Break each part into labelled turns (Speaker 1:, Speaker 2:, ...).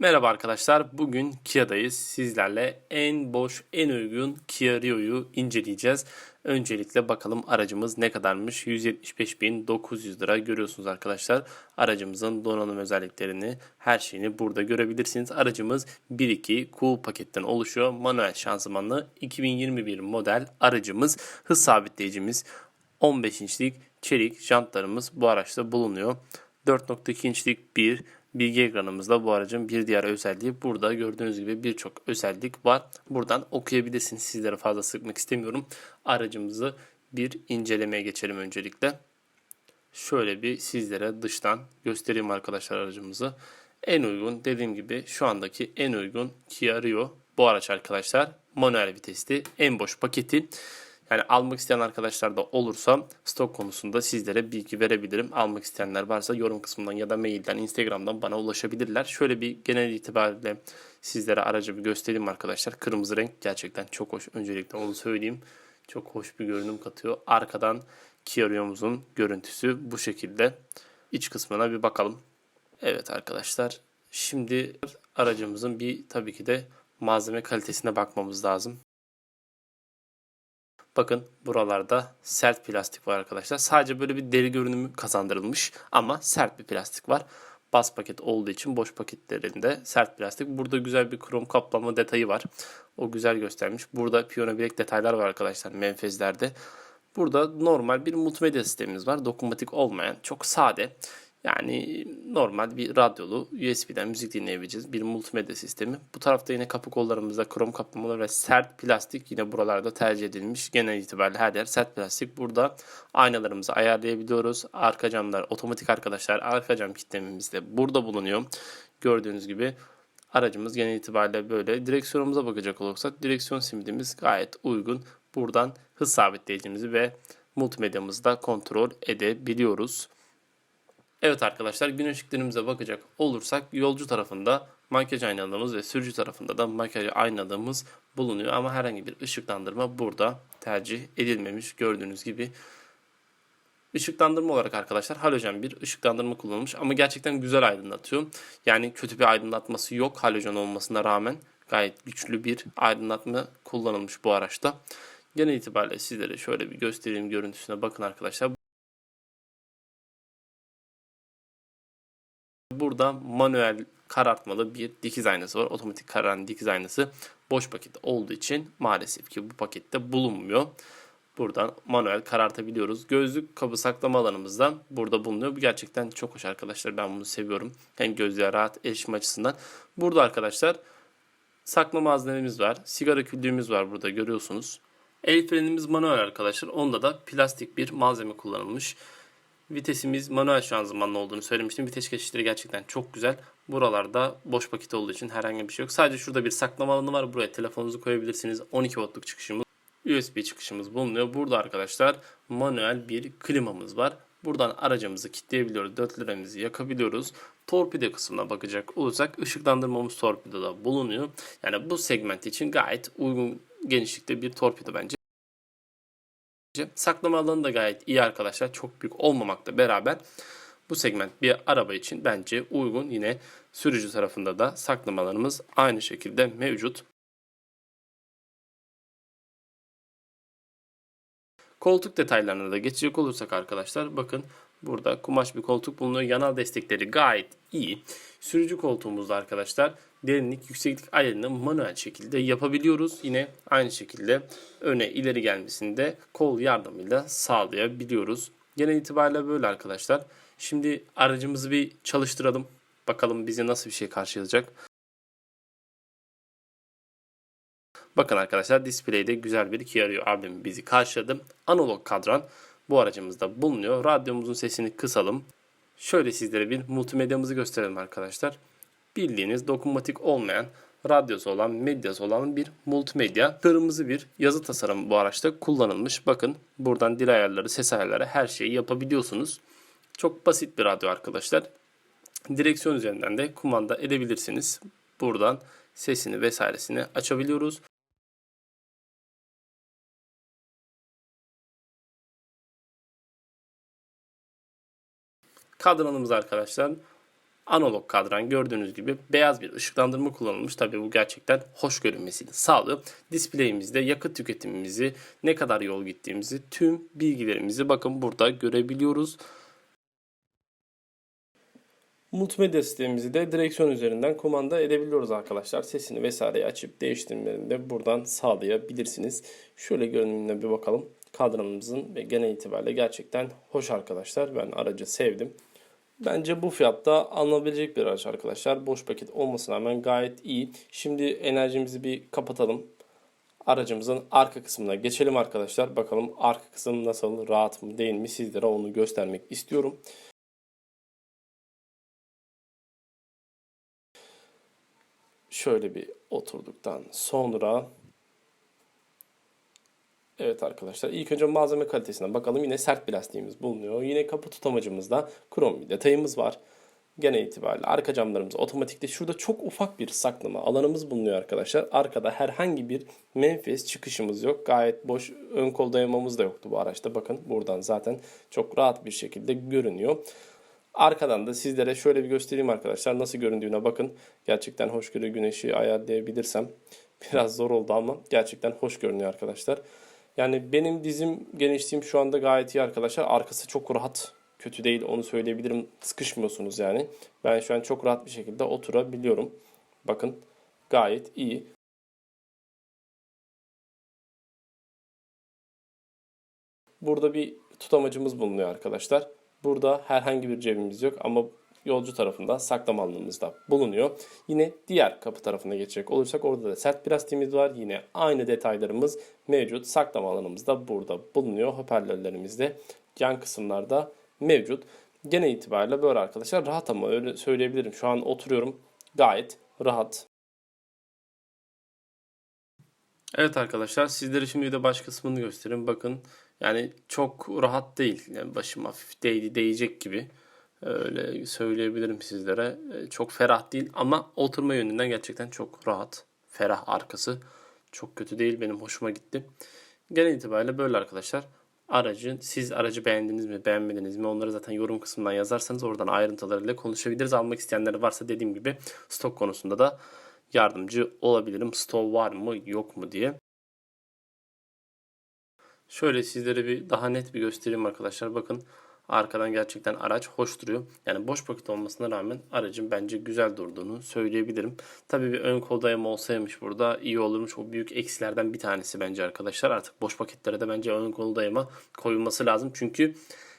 Speaker 1: Merhaba arkadaşlar. Bugün Kia'dayız. Sizlerle en boş, en uygun Kia Rio'yu inceleyeceğiz. Öncelikle bakalım aracımız ne kadarmış? 175.900 lira görüyorsunuz arkadaşlar. Aracımızın donanım özelliklerini, her şeyini burada görebilirsiniz. Aracımız 1.2 Cool paketten oluşuyor. Manuel şanzımanlı 2021 model aracımız. Hız sabitleyicimiz 15 inçlik çelik jantlarımız bu araçta bulunuyor. 4.2 inçlik bir bilgi ekranımızda bu aracın bir diğer özelliği burada gördüğünüz gibi birçok özellik var. Buradan okuyabilirsiniz. Sizlere fazla sıkmak istemiyorum. Aracımızı bir incelemeye geçelim öncelikle. Şöyle bir sizlere dıştan göstereyim arkadaşlar aracımızı. En uygun dediğim gibi şu andaki en uygun Kia Rio bu araç arkadaşlar. Manuel vitesli en boş paketi. Yani almak isteyen arkadaşlar da olursa stok konusunda sizlere bilgi verebilirim. Almak isteyenler varsa yorum kısmından ya da mailden, Instagram'dan bana ulaşabilirler. Şöyle bir genel itibariyle sizlere aracı bir göstereyim arkadaşlar. Kırmızı renk gerçekten çok hoş. Öncelikle onu söyleyeyim. Çok hoş bir görünüm katıyor. Arkadan Kia Rio'muzun görüntüsü bu şekilde. İç kısmına bir bakalım. Evet arkadaşlar. Şimdi aracımızın bir tabii ki de malzeme kalitesine bakmamız lazım. Bakın buralarda sert plastik var arkadaşlar. Sadece böyle bir deri görünümü kazandırılmış ama sert bir plastik var. Bas paket olduğu için boş paketlerinde sert plastik. Burada güzel bir krom kaplama detayı var. O güzel göstermiş. Burada piyano bilek detaylar var arkadaşlar menfezlerde. Burada normal bir multimedya sistemimiz var. Dokunmatik olmayan, çok sade. Yani normal bir radyolu USB'den müzik dinleyebileceğiz. Bir multimedya sistemi. Bu tarafta yine kapı kollarımızda krom kaplamalı ve sert plastik yine buralarda tercih edilmiş. Genel itibariyle her yer sert plastik. Burada aynalarımızı ayarlayabiliyoruz. Arka camlar otomatik arkadaşlar. Arka cam kitlemimiz de burada bulunuyor. Gördüğünüz gibi aracımız genel itibariyle böyle. Direksiyonumuza bakacak olursak direksiyon simidimiz gayet uygun. Buradan hız sabitleyicimizi ve multimedyamızı da kontrol edebiliyoruz. Evet arkadaşlar gün ışıklarımıza bakacak olursak yolcu tarafında makyaj aynalığımız ve sürücü tarafında da makyaj aynalığımız bulunuyor. Ama herhangi bir ışıklandırma burada tercih edilmemiş gördüğünüz gibi. Işıklandırma olarak arkadaşlar halojen bir ışıklandırma kullanılmış ama gerçekten güzel aydınlatıyor. Yani kötü bir aydınlatması yok halojen olmasına rağmen gayet güçlü bir aydınlatma kullanılmış bu araçta. Genel itibariyle sizlere şöyle bir göstereyim görüntüsüne bakın arkadaşlar. Burada manuel karartmalı bir dikiz aynası var. Otomatik kararan dikiz aynası boş paket olduğu için maalesef ki bu pakette bulunmuyor. Buradan manuel karartabiliyoruz. Gözlük kabı saklama alanımızda burada bulunuyor. Bu gerçekten çok hoş arkadaşlar. Ben bunu seviyorum. Hem gözlüğe rahat erişim açısından. Burada arkadaşlar saklama malzememiz var. Sigara küllüğümüz var burada görüyorsunuz. El frenimiz manuel arkadaşlar. Onda da plastik bir malzeme kullanılmış. Vitesimiz manuel şanzımanlı olduğunu söylemiştim. Vites geçişleri gerçekten çok güzel. Buralarda boş paket olduğu için herhangi bir şey yok. Sadece şurada bir saklama alanı var. Buraya telefonunuzu koyabilirsiniz. 12 voltluk çıkışımız, USB çıkışımız bulunuyor. Burada arkadaşlar manuel bir klimamız var. Buradan aracımızı kilitleyebiliyoruz. 4 liramızı yakabiliyoruz. Torpido kısmına bakacak olursak ışıklandırmamız torpidoda bulunuyor. Yani bu segment için gayet uygun genişlikte bir torpido bence. Saklama alanı da gayet iyi arkadaşlar. Çok büyük olmamakla beraber bu segment bir araba için bence uygun. Yine sürücü tarafında da saklamalarımız aynı şekilde mevcut. Koltuk detaylarına da geçecek olursak arkadaşlar bakın burada kumaş bir koltuk bulunuyor. Yanal destekleri gayet iyi. Sürücü koltuğumuzda arkadaşlar derinlik yükseklik ayarını manuel şekilde yapabiliyoruz. Yine aynı şekilde öne ileri gelmesini de kol yardımıyla sağlayabiliyoruz. Genel itibariyle böyle arkadaşlar. Şimdi aracımızı bir çalıştıralım. Bakalım bizi nasıl bir şey karşılayacak. Bakın arkadaşlar display'de güzel bir Kia Rio albüm bizi karşıladı. Analog kadran bu aracımızda bulunuyor. Radyomuzun sesini kısalım. Şöyle sizlere bir multimedyamızı gösterelim arkadaşlar. Bildiğiniz dokunmatik olmayan radyosu olan, medyası olan bir multimedya. Kırmızı bir yazı tasarımı bu araçta kullanılmış. Bakın buradan dil ayarları, ses ayarları her şeyi yapabiliyorsunuz. Çok basit bir radyo arkadaşlar. Direksiyon üzerinden de kumanda edebilirsiniz. Buradan sesini vesairesini açabiliyoruz. Kadranımız arkadaşlar analog kadran gördüğünüz gibi beyaz bir ışıklandırma kullanılmış. Tabii bu gerçekten hoş görünmesini sağlıyor. Displeyimizde yakıt tüketimimizi, ne kadar yol gittiğimizi, tüm bilgilerimizi bakın burada görebiliyoruz. Multimedya sistemimizi de direksiyon üzerinden kumanda edebiliyoruz arkadaşlar. Sesini vesaireyi açıp değiştirmelerini de buradan sağlayabilirsiniz. Şöyle görünümüne bir bakalım. Kadranımızın ve genel itibariyle gerçekten hoş arkadaşlar. Ben aracı sevdim. Bence bu fiyatta alınabilecek bir araç arkadaşlar. Boş paket olmasına rağmen gayet iyi. Şimdi enerjimizi bir kapatalım. Aracımızın arka kısmına geçelim arkadaşlar. Bakalım arka kısım nasıl, rahat mı değil mi sizlere onu göstermek istiyorum. Şöyle bir oturduktan sonra Evet arkadaşlar ilk önce malzeme kalitesine bakalım. Yine sert plastiğimiz bulunuyor. Yine kapı tutamacımızda krom bir detayımız var. Genel itibariyle arka camlarımız otomatikte. Şurada çok ufak bir saklama alanımız bulunuyor arkadaşlar. Arkada herhangi bir menfez çıkışımız yok. Gayet boş ön kol dayamamız da yoktu bu araçta. Bakın buradan zaten çok rahat bir şekilde görünüyor. Arkadan da sizlere şöyle bir göstereyim arkadaşlar. Nasıl göründüğüne bakın. Gerçekten hoşgörü güneşi ayarlayabilirsem biraz zor oldu ama gerçekten hoş görünüyor arkadaşlar. Yani benim dizim genişliğim şu anda gayet iyi arkadaşlar. Arkası çok rahat. Kötü değil onu söyleyebilirim. Sıkışmıyorsunuz yani. Ben şu an çok rahat bir şekilde oturabiliyorum. Bakın gayet iyi. Burada bir tutamacımız bulunuyor arkadaşlar. Burada herhangi bir cebimiz yok ama yolcu tarafında saklama alanımızda bulunuyor. Yine diğer kapı tarafına geçecek olursak orada da sert plastiğimiz var. Yine aynı detaylarımız mevcut. Saklama alanımız da burada bulunuyor. Hoparlörlerimiz de yan kısımlarda mevcut. Genel itibariyle böyle arkadaşlar rahat ama öyle söyleyebilirim. Şu an oturuyorum gayet rahat. Evet arkadaşlar sizlere şimdi de baş kısmını göstereyim. Bakın yani çok rahat değil. Yani başım hafif değdi, değecek gibi. Öyle söyleyebilirim sizlere. E, çok ferah değil ama oturma yönünden gerçekten çok rahat. Ferah arkası. Çok kötü değil. Benim hoşuma gitti. Genel itibariyle böyle arkadaşlar. Aracı, siz aracı beğendiniz mi, beğenmediniz mi onları zaten yorum kısmından yazarsanız oradan ayrıntılarıyla konuşabiliriz. Almak isteyenler varsa dediğim gibi stok konusunda da yardımcı olabilirim. Stok var mı yok mu diye. Şöyle sizlere bir daha net bir göstereyim arkadaşlar. Bakın Arkadan gerçekten araç hoş duruyor. Yani boş paket olmasına rağmen aracın bence güzel durduğunu söyleyebilirim. Tabii bir ön kol olsaymış burada iyi olurmuş. O büyük eksilerden bir tanesi bence arkadaşlar. Artık boş paketlere de bence ön kol dayama koyulması lazım. Çünkü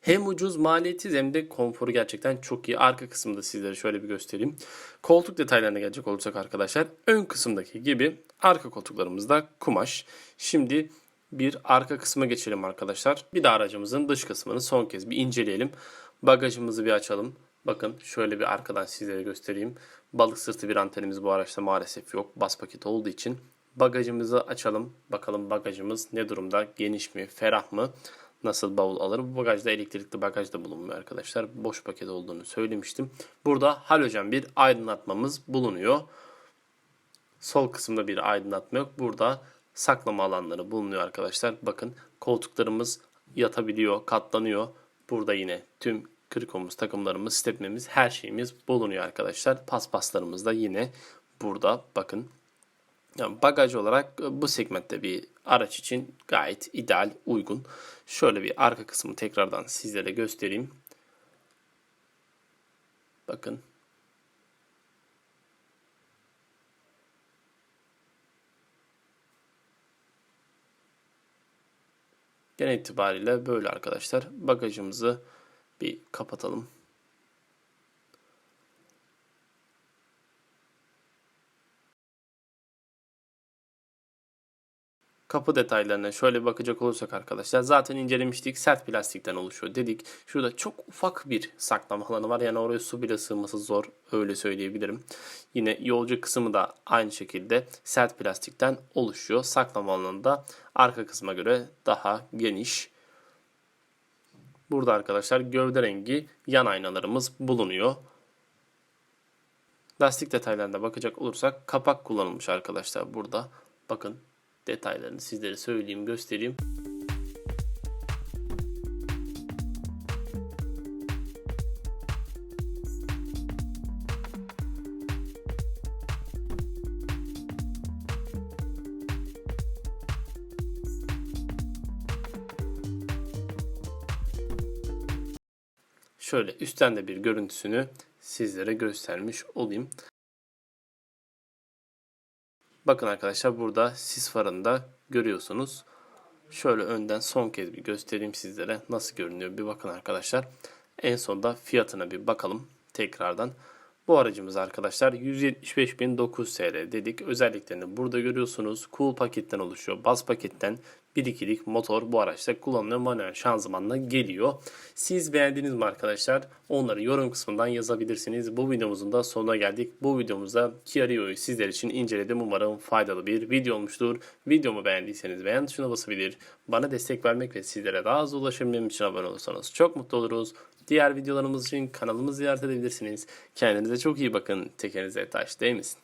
Speaker 1: hem ucuz maliyetsiz hem de konforu gerçekten çok iyi. Arka kısımda sizlere şöyle bir göstereyim. Koltuk detaylarına gelecek olursak arkadaşlar ön kısımdaki gibi arka koltuklarımızda kumaş. Şimdi bir arka kısma geçelim arkadaşlar. Bir de aracımızın dış kısmını son kez bir inceleyelim. Bagajımızı bir açalım. Bakın şöyle bir arkadan sizlere göstereyim. Balık sırtı bir antenimiz bu araçta maalesef yok. Bas paket olduğu için. Bagajımızı açalım. Bakalım bagajımız ne durumda? Geniş mi? Ferah mı? Nasıl bavul alır? Bu bagajda elektrikli bagaj da bulunmuyor arkadaşlar. Boş paket olduğunu söylemiştim. Burada halojen bir aydınlatmamız bulunuyor. Sol kısımda bir aydınlatma yok. Burada saklama alanları bulunuyor arkadaşlar. Bakın koltuklarımız yatabiliyor, katlanıyor. Burada yine tüm krikomuz, takımlarımız, stepmemiz, her şeyimiz bulunuyor arkadaşlar. Paspaslarımız da yine burada bakın. Yani bagaj olarak bu segmentte bir araç için gayet ideal, uygun. Şöyle bir arka kısmı tekrardan sizlere göstereyim. Bakın Genel itibariyle böyle arkadaşlar. Bagajımızı bir kapatalım. Kapı detaylarına şöyle bakacak olursak arkadaşlar zaten incelemiştik. Sert plastikten oluşuyor dedik. Şurada çok ufak bir saklama alanı var. Yani oraya su bile sığması zor. Öyle söyleyebilirim. Yine yolcu kısmı da aynı şekilde sert plastikten oluşuyor. Saklama alanı da arka kısma göre daha geniş. Burada arkadaşlar gövde rengi yan aynalarımız bulunuyor. Lastik detaylarına bakacak olursak kapak kullanılmış arkadaşlar burada. Bakın detaylarını sizlere söyleyeyim, göstereyim. Şöyle üstten de bir görüntüsünü sizlere göstermiş olayım. Bakın arkadaşlar burada sis farında görüyorsunuz. Şöyle önden son kez bir göstereyim sizlere nasıl görünüyor bir bakın arkadaşlar. En sonda fiyatına bir bakalım tekrardan. Bu aracımız arkadaşlar 175.900 TL dedik. Özelliklerini burada görüyorsunuz. Cool paketten oluşuyor. Bas paketten 1-2'lik motor bu araçta kullanılıyor. Manuel şanzımanla geliyor. Siz beğendiniz mi arkadaşlar? Onları yorum kısmından yazabilirsiniz. Bu videomuzun da sonuna geldik. Bu videomuzda Kia Rio'yu sizler için inceledim. Umarım faydalı bir video olmuştur. Videomu beğendiyseniz beğen tuşuna basabilir. Bana destek vermek ve sizlere daha az ulaşabilmem için abone olursanız çok mutlu oluruz. Diğer videolarımız için kanalımızı ziyaret edebilirsiniz. Kendinize çok iyi bakın. Tekerinize taş değmesin.